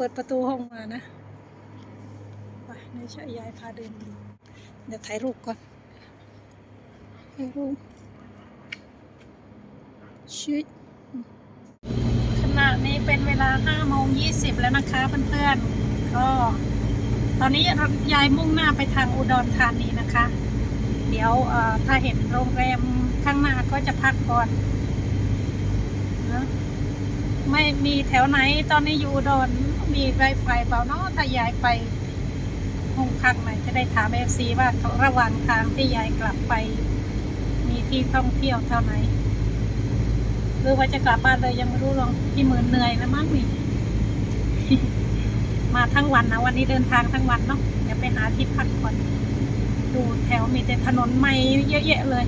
เปิดประตูห้องมานะ ไปนี่ใช่ยายพาเดินดูเดี๋ยวถ่ายรูปก่อนถ่ายรูปชิดขณะนี้เป็นเวลา5โมง20 แล้วนะคะเพื่อนๆ ก็ตอนนี้ยายมุ่งหน้าไปทางอุดรธานีนะคะ เดี๋ยวถ้าเห็นโรงแรมข้างหน้าก็จะพักก่อนนะไม่มีแถวไหนตอนนี้อยู่อุดร มีไวไฟเปล่าเนาะถ้ายายไปห้องพักไหนจะได้ถามเอฟซีว่าระหว่างทางที่ยายกลับไป มีที่ท่องเที่ยวเท่าไหนหรือว่าจะกลับบ้านเลยยังไม่รู้หรอกพี่หมื่นเหนื่อยแล้วมั้งนี่มาทั้งวันนะวันนี้เดินทางทั้งวันเนาะเดี๋ยวไปหาที่พักก่อนดูแถวมีแต่ถนนใหม่เยอะแยะเลย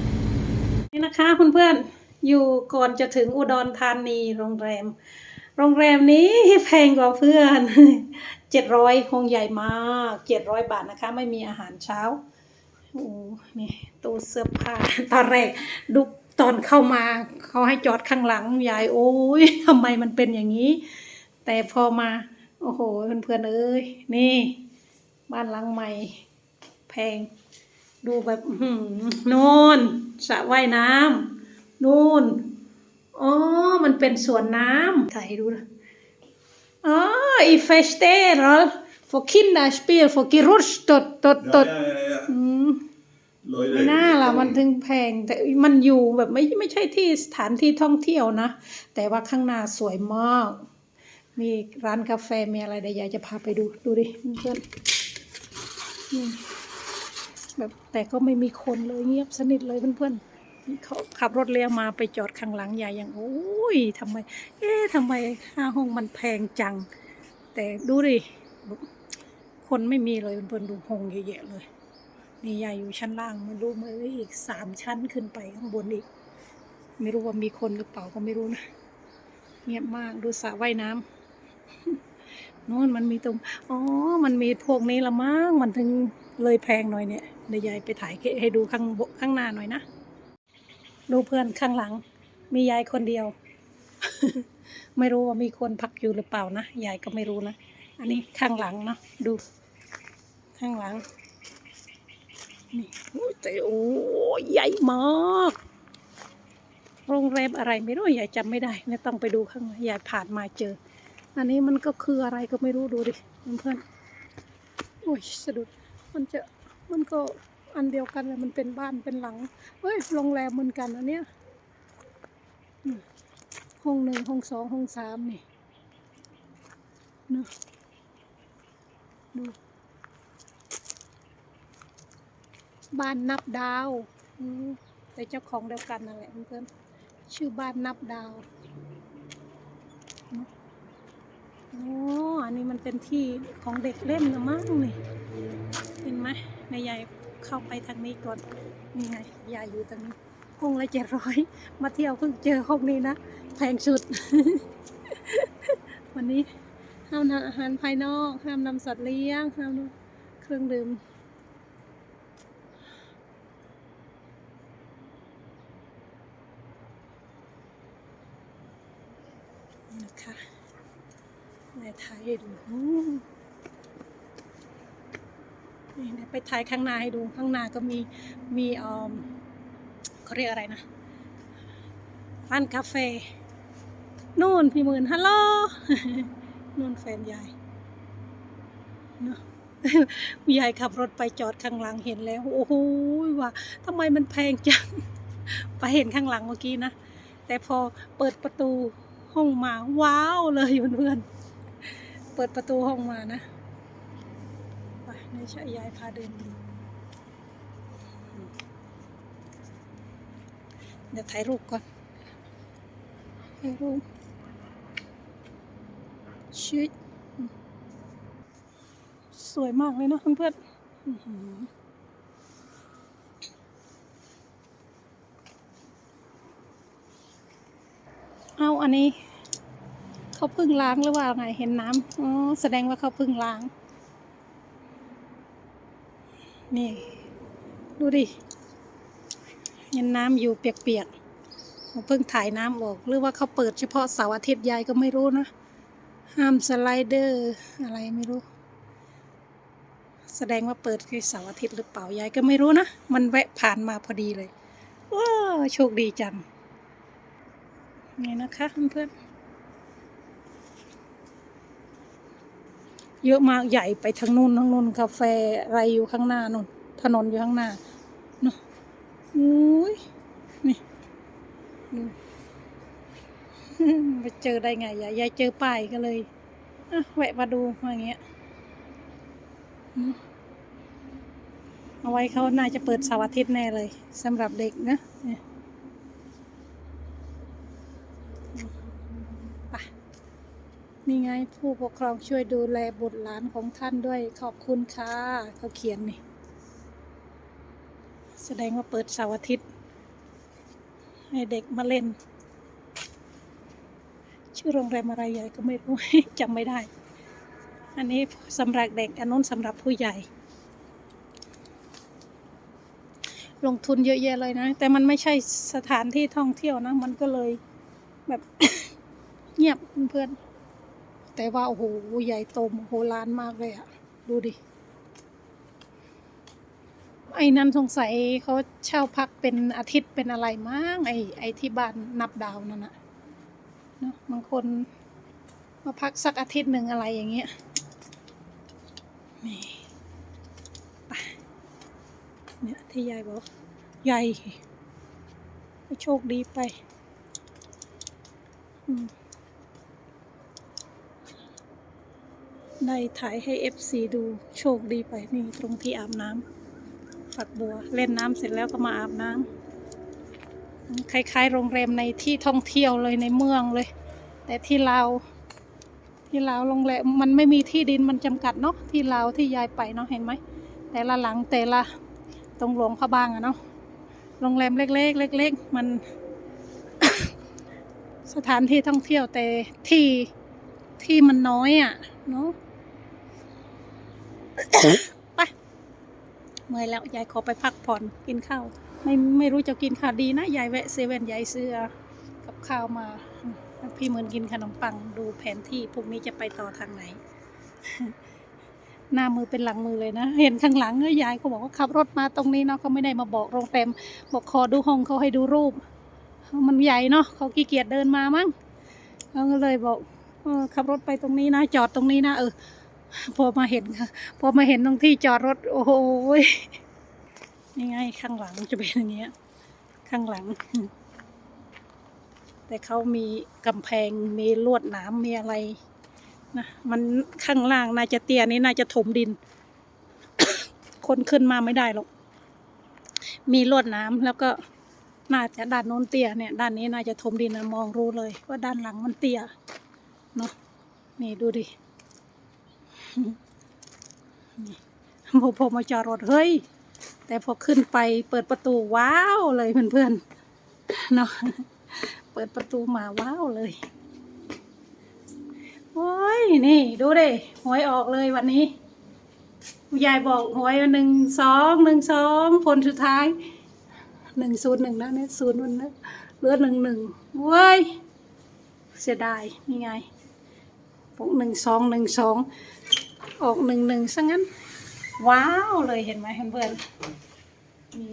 นี่นะคะเพื่อนๆอยู่ก่อนจะถึงอุดรธานีโรงแรม โรงแรมนี้แพงกว่าเพื่อนเจ็ดร้อยห้องใหญ่มากเจ็ดร้อยบาทนะคะ ไม่มีอาหารเช้าโอ้นี่ตู้เสื้อผ้าตอนแรกดูตอนเข้ามาเขาให้จอดข้างหลังยายโอ้ยทำไมมันเป็นอย่างนี้ แต่พอมา โอ้โหเพื่อนๆเอ้ยนี่ บ้านหลังใหม่ แพง ดูแบบอื้อหือนู่นสระว่ายน้ำนู่น อ๋อ มันเป็นสวนน้ำถ่ายให้ดูนะอ๋อ i festero for Kinderspiel for Gerush ตดตดต Ja, ด ja, ja, ja. อืม Leute, ไม่น่าล่ะ ich มัน kann- ถึงแพงแต่มันอยู่แบบไม่ไม่ใช่ที่สถานที่ท่องเที่ยวนะ แต่ว่าข้างหน้าสวยมาก มีร้านกาแฟมีอะไรเดี๋ยวยายจะพาไปดูดูดิเพื่อนนี่แบบแต่ก็ไม่มีคนเลยเงียบสนิทเลยเพื่อนๆ เขาขับรถเลี้ยวมาไปจอดข้างหลังยายอย่างโอ้ยทำไม เอ๊ะทำไมค่าห้องมันแพงจัง แต่ดูดิคนไม่มีเลยเพื่อนดูห้องเยอะแยะเลยนี่ยายอยู่ชั้นล่างไม่รู้มืออีกสามชั้นขึ้นไปข้างบนอีก ไม่รู้ว่ามีคนหรือเปล่าก็ไม่รู้นะเงียบมากดูสระว่ายน้ำโน่นมันมีตรงอ๋อ มันมีพวกนี้ละมั้งมันถึงเลยแพงหน่อยเนี่ยเดี๋ยวยายไปถ่ายให้ดูข้างข้างหน้าหน่อยนะ ดูเพื่อนข้างหลัง มียายคนเดียว ไม่รู้ว่ามีคนพักอยู่หรือเปล่านะยายก็ไม่รู้นะ อันนี้ข้างหลังเนาะดู ข้างหลังนี่โอ้ยแต่โอ้ยใหญ่มากโรงแรมอะไรไม่รู้ยายจำไม่ได้เนี่ยต้องไปดูข้างในยายผ่านมาเจอ อันนี้มันก็คืออะไรก็ไม่รู้ดูดิเพื่อนโอ้ยสะดุดมันจะมันก็ อันเดียวกันเลยมันเป็นบ้านเป็นหลังเฮ้ยโรงแรมเหมือนกันอันเนี้ยห้องหนึ่งห้องสองห้องสามนี่เนอะดูบ้านนับดาวแต่เจ้าของเดียวกันนั่นแหละเพื่อนชื่อบ้านนับดาวอ๋ออันนี้มันเป็นที่ของเด็กเล่นนะมั้งนี่ เห็นไหมในายยาย เข้าไปทางนี้ก่อนนี่ไงยายอยู่ตรงนี้ห้องละเจ็ดร้อยมาเที่ยวเพิ่งเจอห้องนี้นะแพงสุด วันนี้ห้ามนำอาหารภายนอก ห้ามนำสัตว์เลี้ยงห้ามเครื่องดื่มนะคะในถ่ายห้ดูอืม นี่เดี๋ยวไปถ่ายข้างหน้าให้ดูข้างหน้าก็มีมีเออเขาเรียกอะไรนะร้านกาแฟนู่นพี่หมื่นฮัลโหลนู่นแฟนยายเนาะยายขับรถไปจอดข้างหลังเห็นแล้ว โอ้โหว่าทำไมมันแพงจังไปเห็นข้างหลังเมื่อกี้นะแต่พอเปิดประตูห้องมาว้าวเลยเพื่อนๆเปิดประตูห้องมานะ ไปนี่ใช่ยายพาเดินดูเดี๋ยวถ่ายรูปก่อนถ่ายรูปชิดสวยมากเลยเนอะเพื่อนเอาอันนี้เขาเพิ่งล้างหรือว่าไงเห็นน้ำอ๋อแสดงว่าเขาเพิ่งล้าง นี่ ดูดิเห็นน้ำอยู่เปียกๆเพิ่งถ่ายน้ำออก หรือว่าเขาเปิดเฉพาะเสาร์อาทิตย์ยายก็ไม่รู้นะ ห้ามสไลเดอร์ อะไรไม่รู้ แสดงว่าเปิดแค่เสาร์อาทิตย์หรือเปล่ายายก็ไม่รู้นะ มันแวะผ่านมาพอดีเลยว้าโชคดีจังนี่นะคะเพื่อนๆ เยอะมากใหญ่ไปทางนู้นทางนู้นกาแฟอะไรอยู่ข้างหน้านู่นถนนอยู่ข้างหน้าเนาะอุ้ยนี่ดูไปเจอได้ไงยายยายเจอป้ายก็เลยอะแวะมาดูว่าอย่างเงี้ยเอาไว้เขาน่าจะเปิดเสาร์อาทิตย์แน่เลยสำหรับเด็กนะเนี่ยไป นี่ไงผู้ปกครองช่วยดูแลบุตรหลานของท่านด้วยขอบคุณค่ะเขาเขียนนี่ แสดงว่าเปิดเสาร์อาทิตย์ ให้เด็กมาเล่น ชื่อโรงแรมอะไรใหญ่ก็ไม่รู้ จำไม่ได้ อันนี้สำหรับเด็กอันนู้นสำหรับผู้ใหญ่ ลงทุนเยอะแยะเลยนะ แต่มันไม่ใช่สถานที่ท่องเที่ยวนะ มันก็เลยแบบ เงียบเพื่อนๆ แต่ว่าโอ้โหใหญ่โตมโหฬารมากเลยอะดูดิ ไอ้นั้นสงสัยเขาเช่าพักเป็นอาทิตย์เป็นอะไรมั้งไอ้ไอ้ที่บ้านนับดาวนั่นนะเนอะบางคนมาพักสักอาทิตย์หนึ่งอะไรอย่างเงี้ยนี่เนี่ยที่ยายบอกใหญ่โชคดีไป อืม ได้ถ่ายให้เอฟซีดูโชคดีไปนี่ตรงที่อาบน้ำฝักบัวเล่นน้ำเสร็จแล้วก็มาอาบน้ำคล้ายๆ โรงแรมในที่ท่องเที่ยวเลยในเมืองเลย แต่ที่ลาที่ลาวโรงแรมมันไม่มีที่ดินมันจำกัดเนาะที่ลาวที่ยายไปเนาะเห็นไหมแต่ละหลังแต่ละตรงหลวงพระบางอะเนาะโรงแรมเล็กๆเล็กๆมัน สถานที่ท่องเที่ยวแต่ที่ที่มันน้อยอะเนาะ ไปเมื่อยแล้วยายขอไปพักผ่อนกินข้าวไม่ไม่รู้จะกินข้าวดีนะยายแวะเซเว่นยายซื้อกับข้าวมา พี่เหมือนกินขนมปังดูแผนที่พวกนี้จะไปต่อทางไหน หน้ามือเป็นหลังมือเลยนะ เห็นข้างหลังเอ้ยยายเขาบอกว่าขับรถมาตรงนี้เนาะเขาไม่ได้มาบอกโรงแรมบอกขอดูห้องเขาให้ดูรูป มันใหญ่เนาะเขาขี้เกียจเดินมามั้งเขาก็เลยบอกขับรถไปตรงนี้นะ จอดตรงนี้นะเออ พอมาเห็นค่ะ พอมาเห็นตรงที่จอดรถ โอ้โหยนี่ไงข้างหลังจะเป็นอย่างเงี้ย ข้างหลัง แต่เขามีกำแพงมีลวดหนามมีอะไรนะมันข้างล่างน่าจะเตี้ยนี่น่าจะถมดิน คนขึ้นมาไม่ได้หรอก มีลวดหน้ำแล้วก็น่าจะด้านโน้นเตี้ยเนี่ย ด้านนี้น่าจะถมดินนะมองรู้เลย ว่าด้านหลังมันเตี้ยเนาะนี่ดูดิ นี่พอพอมาจอดรถเฮ้ย แต่พอขึ้นไปเปิดประตูว้าวเลยเพื่อนๆเนาะเปิดประตูมาว้าวเลยโอ้ยนี่ดูดิหวยออกเลยวันนี้ยายบอกหวยหนึ่งสองหนึ่งสองผลสุดท้ายหนึ่งศูนย์หนึ่งนะเนี่ยศูนย์มันนะเหลือหนึ่งหนึ่งเว้ยเสียดายนี่ไง กหนึ่งสองหนึ่งสองออกหนึ่งหนึ่งซะงั้น ว้าวเลยเห็นไหมเพื่อนๆมี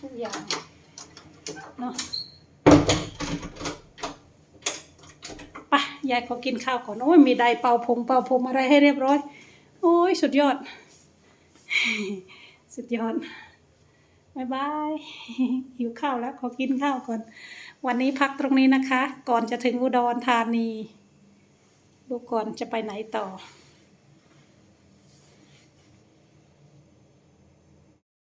ทุกอย่างเนาะไปยายขอกินข้าวก่อนโอ้ยมีไดเป่าผมเป่าผมอะไรให้เรียบร้อย โอ้ยสุดยอด สุดยอดบายบายหิวข้าวแล้วขอกินข้าวก่อน วันนี้พักตรงนี้นะคะ ก่อนจะถึงอุดรธานี ดูก่อนจะไปไหนต่อ